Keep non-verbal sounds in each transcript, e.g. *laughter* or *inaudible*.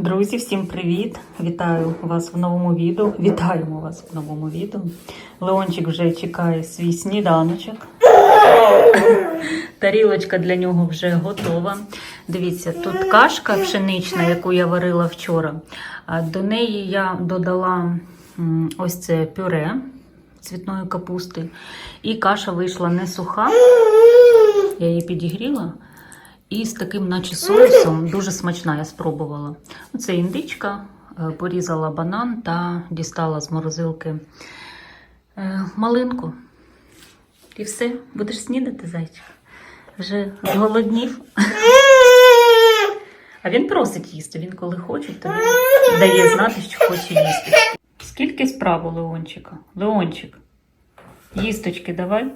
Друзі, всім привіт! Вітаю вас в новому відео. Вітаємо вас в новому відео. Леончик вже чекає свій сніданочок. Тарілочка для нього вже готова. Дивіться, тут кашка пшенична, яку я варила вчора. До неї я додала ось це пюре цвітної капусти. І каша вийшла не суха. Я її підігріла. І з таким, наче соусом, дуже смачна, я спробувала. Це індичка, е, порізала банан та дістала з морозилки е, малинку. І все, будеш снідати, зайчик. Вже зголоднів. А він просить їсти. Він коли хоче, то дає знати, що хоче їсти. Скільки справ у Леончика? Леончик, їсточки давай.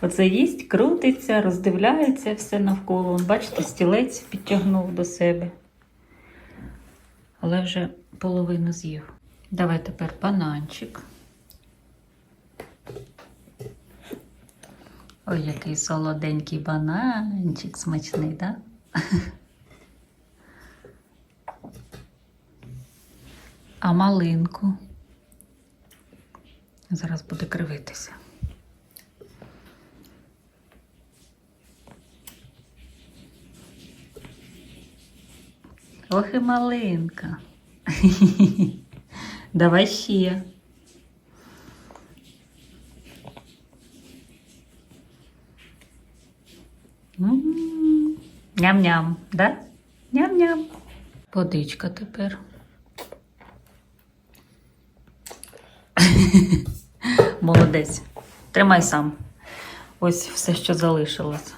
Оце їсть, крутиться, роздивляється все навколо. Вон, бачите, стілець підтягнув до себе. Але вже половину з'їв. Давай тепер бананчик. Ой, який солоденький бананчик смачний, так? Да? А малинку. Зараз буде кривитися. Ох і малинка. *laughs* Давай ще. Ням-ням, да? Ням-ням. Водичка тепер. *laughs* Молодець. Тримай сам. Ось все, що залишилось.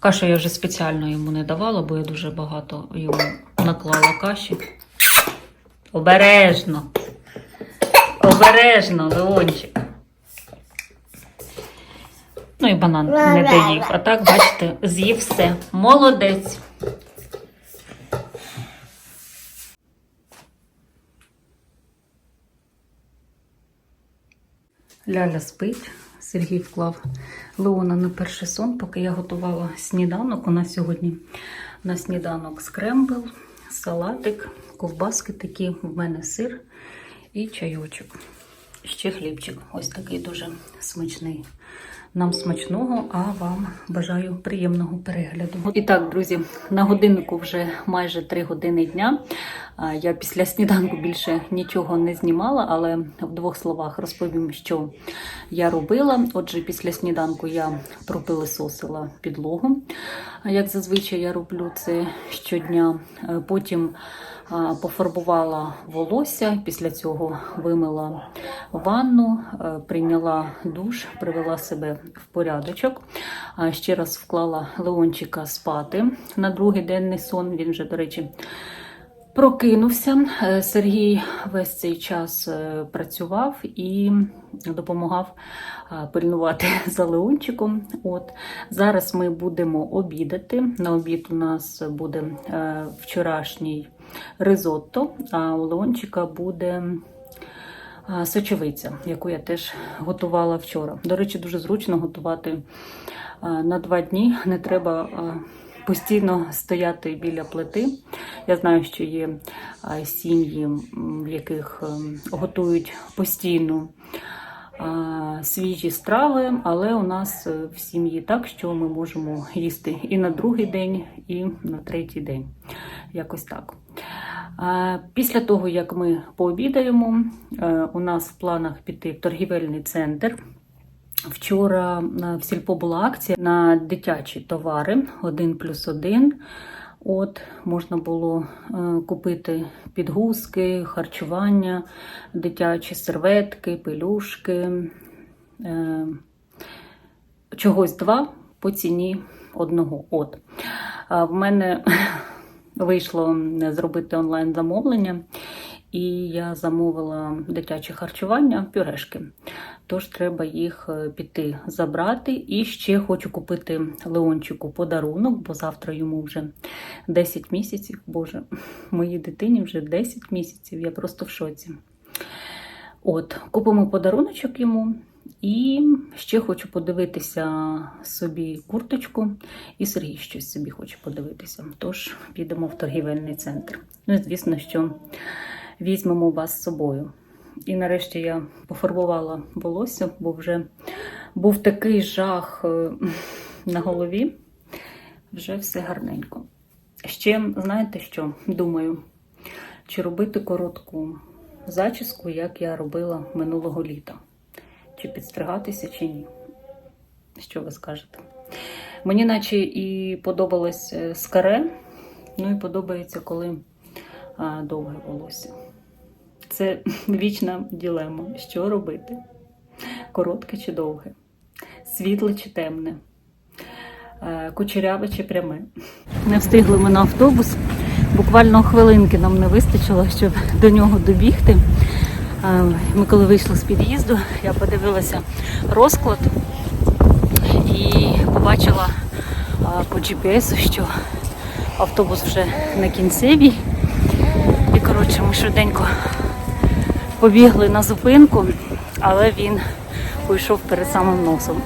Кашу я вже спеціально йому не давала, бо я дуже багато йому наклала каші. Обережно. Обережно, Леончик. Ну і банан не доїв. А так, бачите, з'їв все. Молодець. Ляля спить. Сергій вклав Леона на перший сон, поки я готувала сніданок. У нас сьогодні на сніданок скрембл, салатик, ковбаски такі, в мене сир і чайочок. Ще хлібчик. Ось такий дуже смачний. Нам смачного, а вам бажаю приємного перегляду. І так, друзі, на годиннику вже майже 3 години дня. Я після сніданку більше нічого не знімала, але в двох словах розповім, що я робила. Отже, після сніданку я пропилисосила підлогу. Як зазвичай я роблю це щодня. Е, Потім пофарбувала волосся, після цього вимила ванну, е, прийняла душ, привела себе в порядочок. Ще раз вклала Леончика спати на другий денний сон. Він вже, до речі, прокинувся. Е, Сергій весь цей час е, працював і допомагав е, пильнувати *laughs* за Леончиком. От зараз ми будемо обідати. На обід у нас буде вчорашній ризотто, а у Леончика буде сочевиця, яку я теж готувала вчора. До речі, дуже зручно готувати на два дні. Не треба постійно стояти біля плити. Я знаю, що є сім'ї, в яких ем, готують постійно. Свіжі страви, але у нас е, в сім'ї так, що ми можемо їсти і на другий день, і на третій день. Якось так. Після того, як ми пообідаємо, е, у нас в планах піти в торгівельний центр. Вчора е, в сільпо була акція на дитячі товари 1 плюс 1. От можна було е, купити підгузки, харчування, дитячі серветки, пелюшки. Е, чогось два по ціні одного. От. В мене *laughs* вийшло зробити онлайн замовлення, і я замовила дитяче харчування, пюрешки. Тож треба їх е, піти забрати. І ще хочу купити Леончику подарунок, бо завтра йому вже 10 місяців. Боже, моїй дитині вже 10 місяців. Я просто в шоці. От, купимо подаруночок йому І ще хочу подивитися собі курточку, і Сергій щось собі хоче подивитися. Тож підемо в торгівельний центр. Ну і звісно, що візьмемо вас з собою. І нарешті я пофарбувала волосся, бо вже був такий жах е, на голові. Вже все гарненько. Ще, знаєте що? Думаю, чи робити коротку зачіску, як я робила минулого літа. Чи підстригатися, чи ні. Що ви скажете? Мені наче і подобалось е, скаре, ну і подобається, коли а, довге волосся. Це *laughs* вічна ділема. Що робити? Коротке чи довге? Світле чи темне? Е, Кучеряве чи пряме? Не встигли ми на автобус. Буквально хвилинки нам не вистачило, щоб до нього добігти. Е, Ми коли вийшли з під'їзду, я подивилася розклад і побачила е, по GPS, що автобус вже на кінцевій. І коротше, ми швиденько побігли на зупинку, але він уйшов перед самим носом.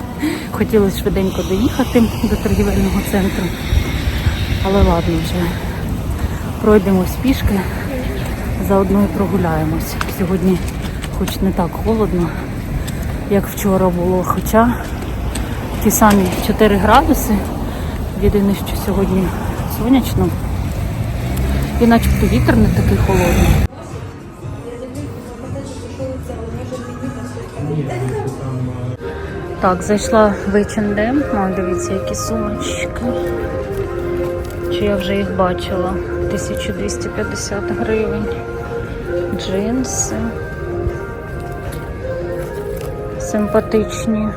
*laughs* Хотілося швиденько доїхати до торгівельного центру. Але ладно вже. Пройдемось пішки, заодно і прогуляємось. Сьогодні хоч не так холодно, як вчора було, хоча ті самі 4 градуси. Єдине, що сьогодні сонячно. І начебто вітер не такий холодний. Так, зайшла в H&M. О, дивіться, які сумочки. Чи я вже їх бачила? 1250 гривень. Джинси. Симпатичні.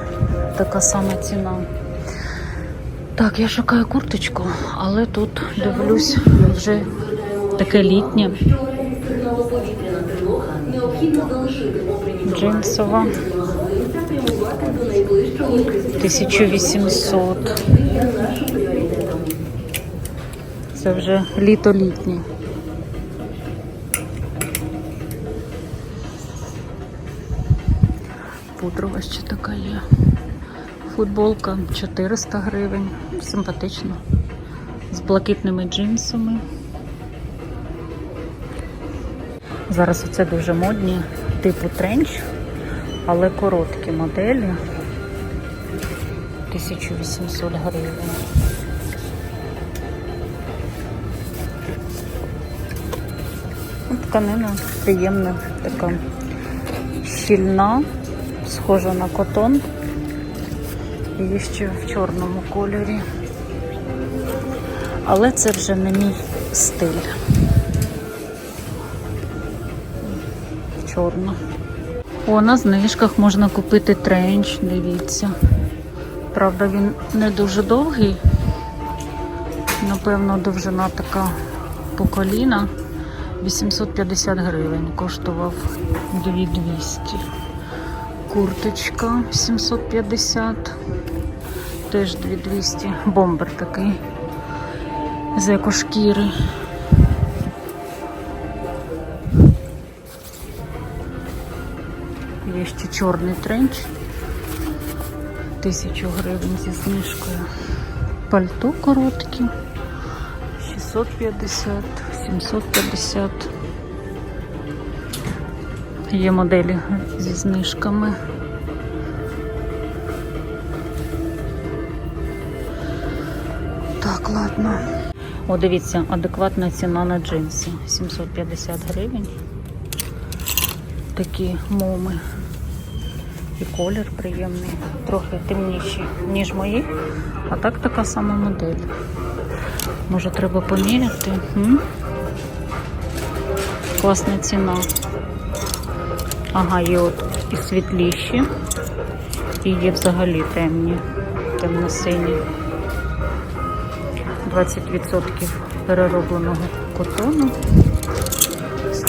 Така сама ціна. Так, я шукаю курточку, але тут дивлюсь вже таке літнє. Джинсова. 1800. Це вже літо-літнє. Пудрова ще така є. Футболка 400 гривень. Симпатично. З блакитними джинсами. Зараз оце дуже модні, типу тренч, але короткі моделі. 1800 гривень. Ну, Тканина приємна, така щільна, схожа на котон. Є ще в чорному кольорі. Але це вже не мій стиль. Чорно. О, на знижках можна купити тренч, дивіться. Правда, він не дуже довгий. Напевно, довжина така по коліна. 850 гривень коштував 2200. Курточка 750. Теж 2200. Бомбер такий. З екошкіри. Є ще чорний тренч. Тисячу гривень зі знижкою. Пальто короткі. 650, 750. Є моделі зі знижками. Так, ладно. О, дивіться, адекватна ціна на джинси. 750 гривень. Такі моми. І колір приємний, трохи темніший, ніж мої. А так така сама модель. Може треба поміряти. М? Класна ціна. Ага, є от і світліші, і є взагалі темні, темно-сині. 20% переробленого котону.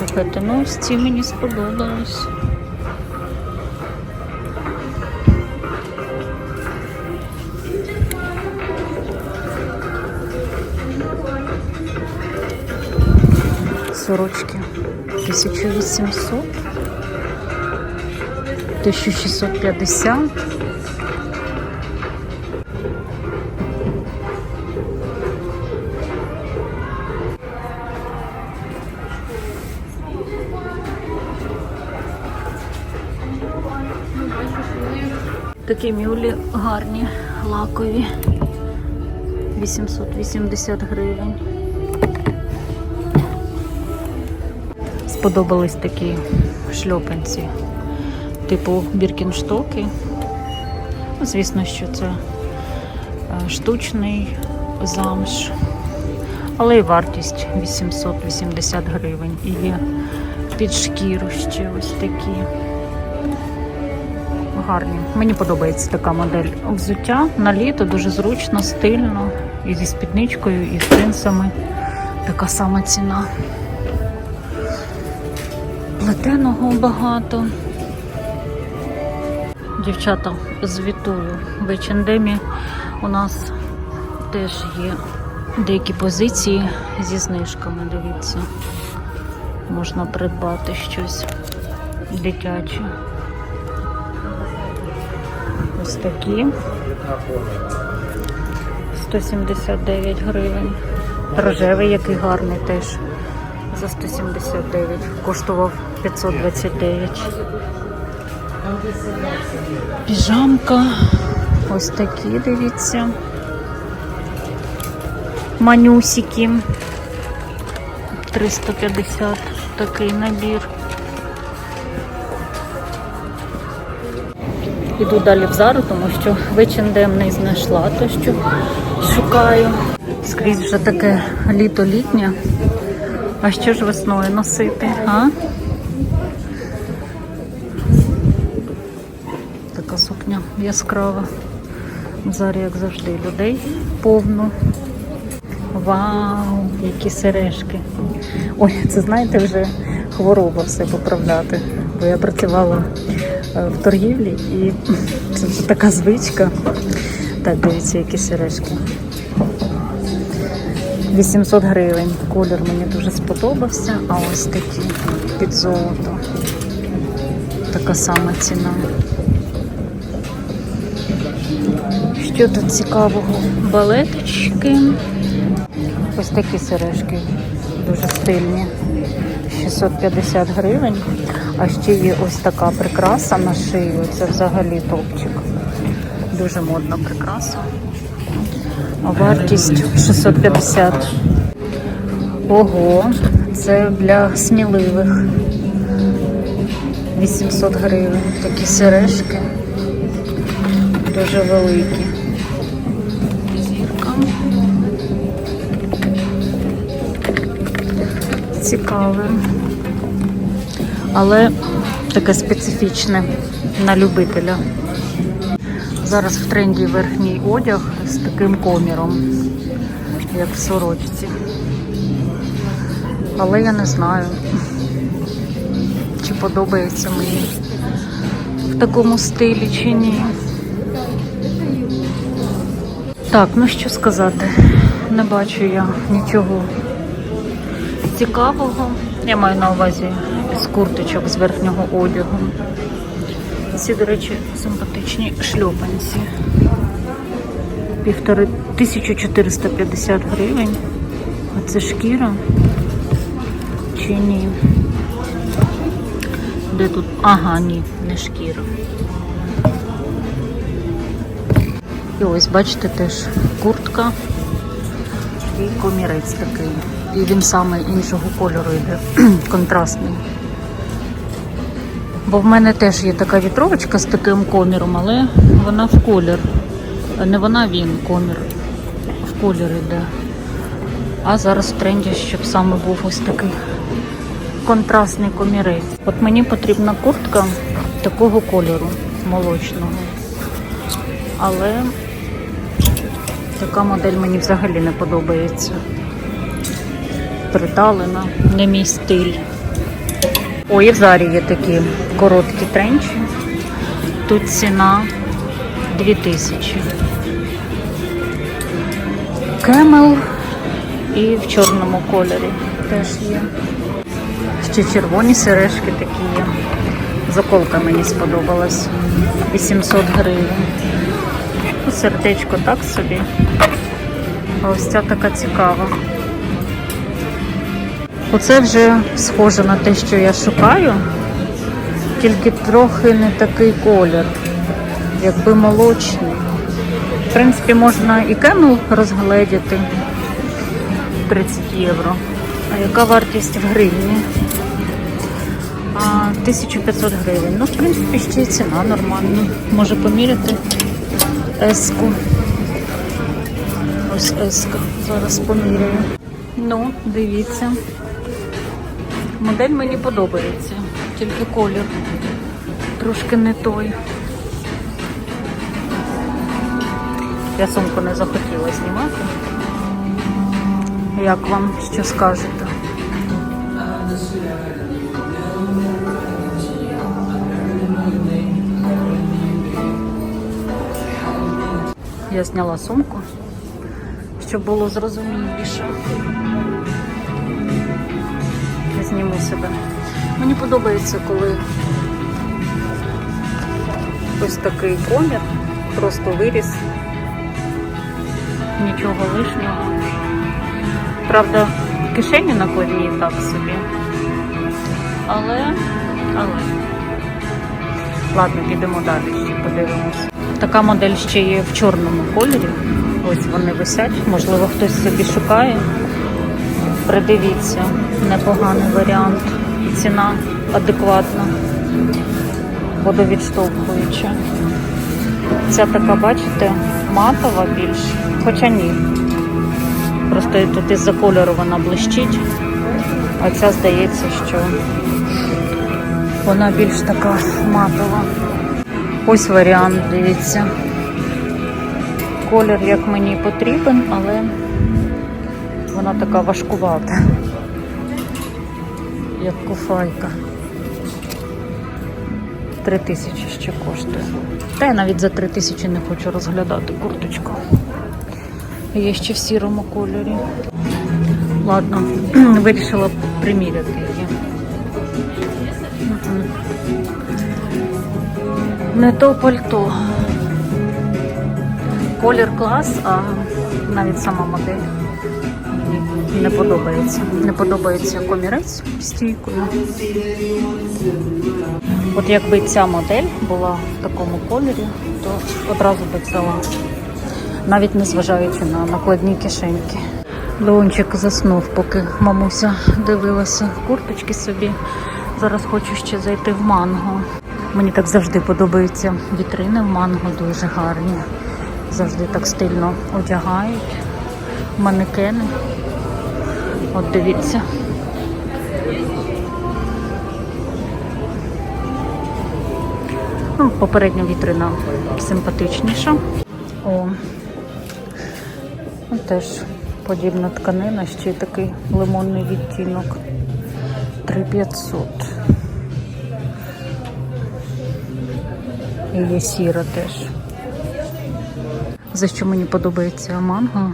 Слухайте, ну ось ці мені сподобались. Сорочки 1800. 1650. Такі мюлі гарні, лакові. 880 гривень. Сподобались такі шльопанці, типу біркінштоки. Ну, Звісно, що це е, штучний замш, але і вартість 880 гривень. І є під шкіру ще ось такі гарні. Мені подобається така модель взуття на літо, дуже зручно, стильно, і зі спідничкою, і з джинсами. Така сама ціна. Плетеного багато. Дівчата, звітую. В H&M у нас теж є деякі позиції зі знижками. Дивіться, можна придбати щось дитяче. Ось такі. 179 гривень. Рожевий, який гарний теж. За 179. Коштував 529. Піжамка. Ось такі, дивіться. Манюсики. 350 такий набір. Іду далі в зару, тому що H&M не знайшла те, що шукаю. Скрізь вже таке літо-літнє. А що ж весною носити, а? Така сукня яскрава. В зарі, як завжди, людей повно. Вау, які сережки. Ой, це знаєте, вже хвороба все поправляти. Бо я працювала в торгівлі і це така звичка. Так, дивіться, які сережки. 800 гривень. Колір мені дуже сподобався, а ось такі під золото. Така сама ціна. Що тут цікавого? Балеточки. Ось такі сережки дуже стильні. 650 гривень. А ще є ось така прикраса на шию. Це взагалі топчик. Дуже модна прикраса. Вартість 650. Ого, це для сміливих. 800 гривень. Такі сережки. Дуже великі. Зірка. Цікаве. Але таке специфічне на любителя. Зараз в тренді верхній одяг з таким коміром, як в сорочці. Але я не знаю, чи подобається мені в такому стилі чи ні. Так, ну що сказати, не бачу я нічого цікавого. Я маю на увазі з курточок з верхнього одягу. Ці, до речі, симпатичні шльопанці. Півтори 1450 гривень. А це шкіра чи ні? Де тут? Ага, ні, не шкіра. І ось, бачите, теж куртка і комірець такий. І він саме іншого кольору йде, *clears throat* контрастний. Бо в мене теж є така вітровочка з таким коміром, але вона в колір. Не вона, він комір. В колір йде. А зараз в тренді, щоб саме був ось такий контрастний комірець. От мені потрібна куртка такого кольору, молочного. Але така модель мені взагалі не подобається. Приталена, не мій стиль. Ой, і в зарі є такі короткі тренчі. Тут ціна 2000. Кемел і в чорному кольорі теж є. Ще червоні сережки такі є Заколка мені сподобалась. 800 гривень. Сердечко так собі. А ось ця така цікава. Оце вже схоже на те, що я шукаю, тільки трохи не такий колір, якби молочний. В принципі, можна і кемел розгледіти 30 євро. А яка вартість в гривні? А, 1500 гривень. Ну, в принципі, ще й ціна нормальна. Може поміряти еску. Ось еска. Зараз поміряю. Ну, дивіться. Модель мені подобається, тільки колір трошки не той. Я сумку не захотіла знімати. Як вам що скажете? Я зняла сумку, щоб було зрозуміліше. Я себе. Мені подобається, коли ось такий комір, просто виріс, нічого лишнього. Правда, кишені накладні так собі. Але, але. Ладно, підемо далі, ще подивимось. Така модель ще є в чорному кольорі. Ось вони висять. Можливо, хтось собі шукає. Придивіться, непоганий варіант. І ціна адекватна, водовідштовхуюча. Ця така, бачите, матова більш, хоча ні. Просто тут із-за кольору вона блищить, а ця здається, що вона більш така матова. Ось варіант, дивіться. Колір як мені потрібен, але вона така важкувата, як куфайка. Три тисячі ще коштує. Та я навіть за три тисячі не хочу розглядати курточку. Є ще в сірому кольорі. Ладно, *clears throat* вирішила приміряти її. Не то пальто. Колір клас, а навіть сама модель не подобається. Не подобається комірець стійкою. От якби ця модель була в такому кольорі, то одразу би взяла. Навіть не зважаючи на накладні кишеньки. Леончик заснув, поки мамуся дивилася курточки собі. Зараз хочу ще зайти в манго. Мені так завжди подобаються вітрини в манго, дуже гарні. Завжди так стильно одягають. Манекени. От дивіться. Ну, попередня вітрина симпатичніша. О, ну, теж подібна тканина, ще й такий лимонний відтінок. 3500. І є сіра теж. За що мені подобається манго?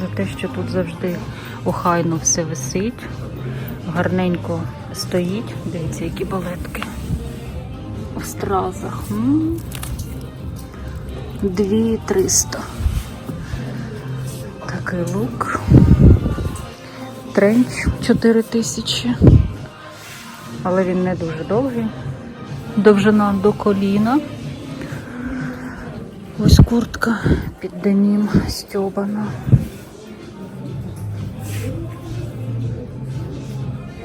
За те, що тут завжди охайно все висить, гарненько стоїть. Дивіться, які балетки. В стразах. М. 2300. Такий лук. Тренч 4000. Але він не дуже довгий. Довжина до коліна. Ось куртка під денім стьобана.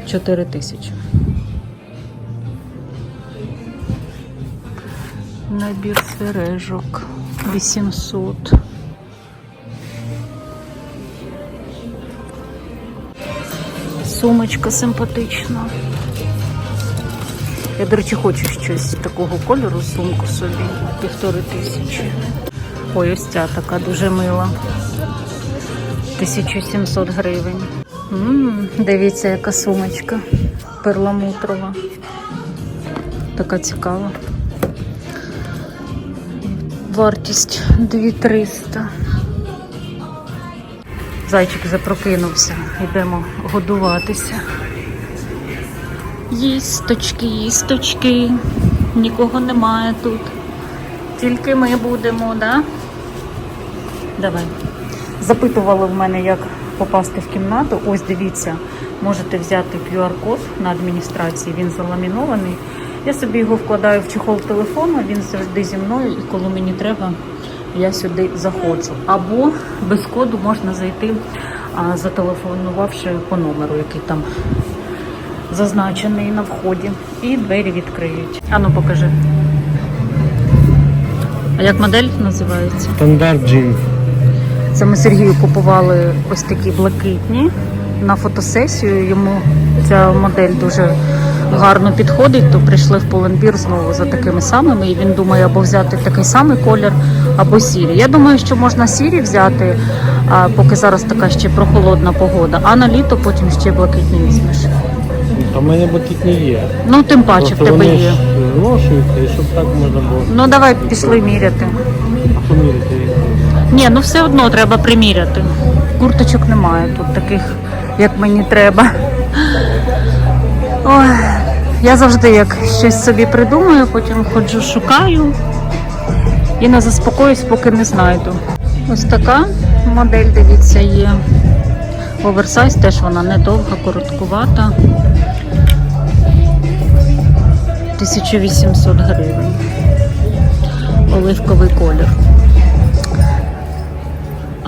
4 тисячі. Набір сережок 800. Сумочка симпатична. Я, до речі, хочу щось такого кольору, сумку собі, півтори тисячі. Ой, ось ця така дуже мила. 1700 гривень. М, дивіться, яка сумочка перламутрова. Така цікава. Вартість 2300. Зайчик запрокинувся. Йдемо годуватися. Їсточки, їсточки. Нікого немає тут. Тільки ми будемо, да? Давай. Запитували в мене, як попасти в кімнату. Ось дивіться, можете взяти QR-код на адміністрації, він заламінований. Я собі його вкладаю в чехол телефону, він завжди зі мною, і коли мені треба, я сюди заходжу. Або без коду можна зайти, зателефонувавши по номеру, який там зазначений на вході, і двері відкриють. Ану, покажи. А як модель називається? Стандарт джин. Це ми Сергію купували ось такі блакитні на фотосесію. Йому ця модель дуже гарно підходить, то прийшли в Поленбір знову за такими самими. І він думає або взяти такий самий колір, або сірі. Я думаю, що можна сірі взяти, а поки зараз така ще прохолодна погода. А на літо потім ще блакитні візьмеш. А в мене блакитні є. Ну, тим паче в Просто тебе вони є. ж зношуються, і щоб так можна було Ну давай пішли міряти. поміряти їх. Ні, ну все одно треба приміряти. Курточок немає тут таких, як мені треба. Ой, я завжди як щось собі придумаю, потім ходжу, шукаю і не заспокоюсь, поки не знайду. Ось така модель, дивіться, є. Оверсайз теж вона недовга, короткувата. 1800 гривень. Оливковий колір.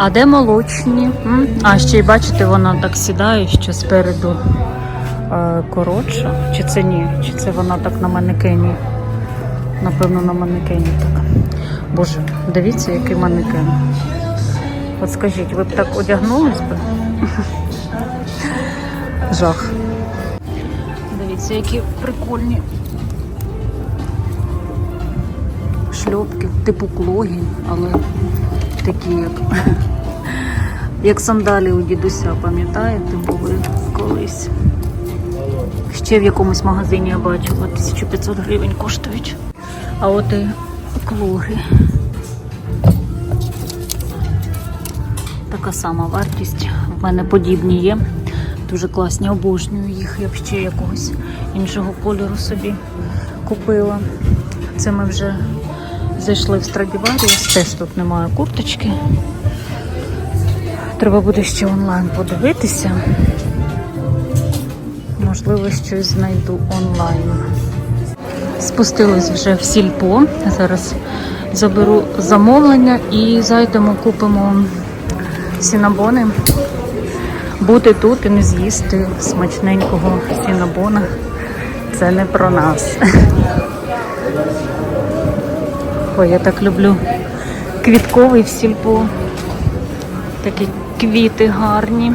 А де молочні? А ще й бачите, вона так сідає, що спереду е, коротша. Чи це ні? Чи це вона так на манекені? Напевно, на манекені так. Боже, дивіться, який манекен. От скажіть, ви б так одягнулись би? *laughs* Жах. Дивіться, які прикольні шльопки, типу клогі, але такі як, *laughs* як сандалі у дідуся, пам'ятаєте, були колись. Ще в якомусь магазині я бачила, 1500 гривень коштують. А от і клоги. Така сама вартість. В мене подібні є. Дуже класні, обожнюю їх. Я б ще якогось іншого кольору собі купила. Це ми вже зайшли в Страдіваріус. Теж тут немає курточки. Треба буде ще онлайн подивитися. Можливо, щось знайду онлайн. Спустились вже в сільпо. Зараз заберу замовлення і зайдемо, купимо сінабони. Бути тут і не з'їсти смачненького сінабона. Це не про нас. Ой, я так люблю квітковий в сільпо. Такі квіти гарні.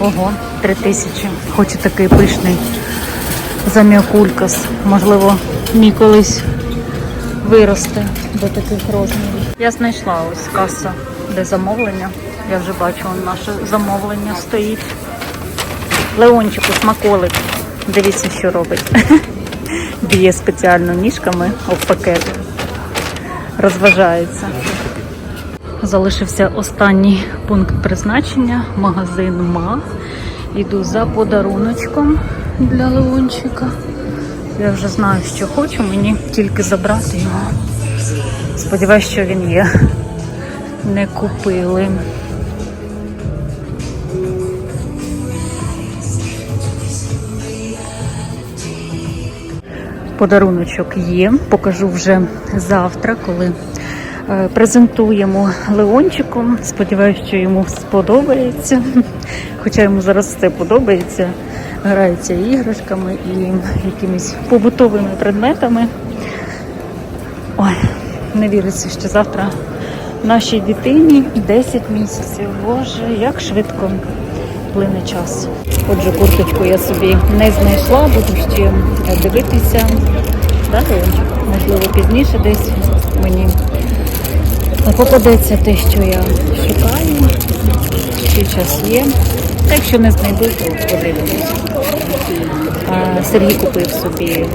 Ого, три тисячі. Хочу такий пишний зам'якулькас. Можливо, мій колись виросте до таких розмірів. Я знайшла ось каса, де замовлення. Я вже бачу, наше замовлення стоїть. Леончику, смаколик. Дивіться, що робить. *laughs* Б'є спеціально ніжками об пакет. Розважається. Залишився останній пункт призначення магазин МА. Іду за подаруночком для Леончика. Я вже знаю, що хочу, мені тільки забрати його. Сподіваюсь, що він є. Не купили. Подаруночок є. Покажу вже завтра, коли е, презентуємо Леончику. Сподіваюся, що йому сподобається. *laughs* Хоча йому зараз все подобається. Грається іграшками і якимись побутовими предметами. Ой, не віриться, що завтра нашій дитині 10 місяців. Боже, як швидко плине час. Отже, курточку я собі не знайшла, буду ще дивитися. Да, Леончик? Можливо, пізніше десь мені попадеться те, що я шукаю. Ще час є. Та Якщо не знайду, то подивимось. Сергій купив собі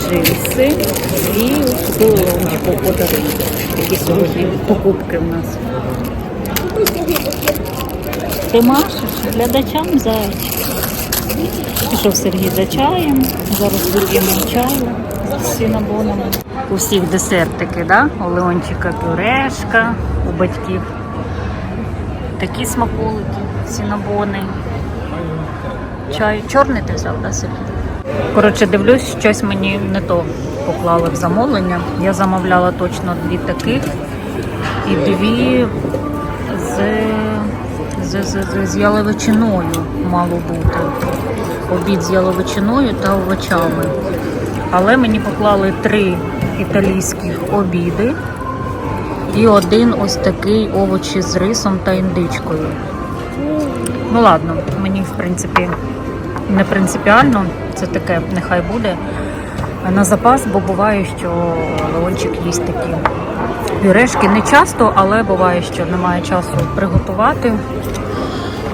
джинси і таку леончику подарунок. Такі сьогодні покупки в нас. Ти машеш? глядачам зайчик. Пішов Сергій за чаєм. Зараз вип'ємо чаю з сінабонами. У всіх десертики, да? У Леончика пюрешка, у батьків такі смаколики, сінабони. Чай чорний ти взяв, да, Сергій? Коротше, дивлюсь, щось мені не то поклали в замовлення. Я замовляла точно дві таких і дві з, з, з, з, з яловичиною мало бути. Обід з яловичиною та овочами. Але мені поклали три італійських обіди і один ось такий овочі з рисом та індичкою. Ну ладно, мені в принципі не принципіально, це таке нехай буде на запас, бо буває, що Леончик їсть такі пюрешки не часто, але буває, що немає часу приготувати,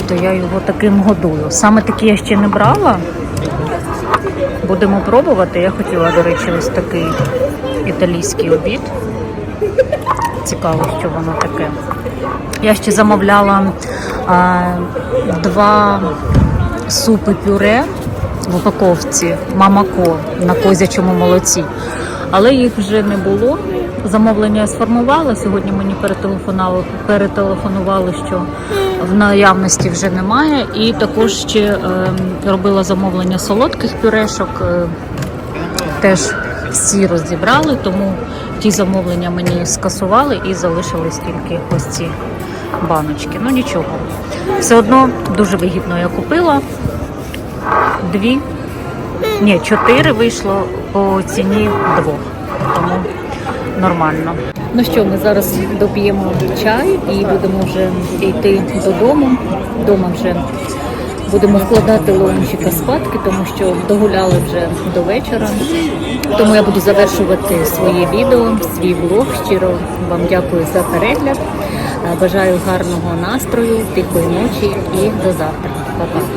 то я його таким годую. Саме такі я ще не брала. Будемо пробувати. Я хотіла, до речі, ось такий італійський обід. Цікаво, що воно таке. Я ще замовляла а, два супи пюре в упаковці Мамако на козячому молоці. Але їх вже не було. Замовлення я сформувала. Сьогодні мені перетелефонували, перетелефонували, що в наявності вже немає. І також ще е, робила замовлення солодких пюрешок. Е, теж всі розібрали, тому ті замовлення мені скасували і залишились тільки ось ці баночки. Ну нічого. Все одно дуже вигідно я купила. Дві, ні, чотири вийшло по ціні двох. Тому нормально. Ну що, ми зараз доп'ємо чай і будемо вже йти додому. Дома вже будемо вкладати Леончика спадки, тому що догуляли вже до вечора. Тому я буду завершувати своє відео, свій влог. Щиро вам дякую за перегляд. Бажаю гарного настрою, тихої ночі і до завтра. Па-па.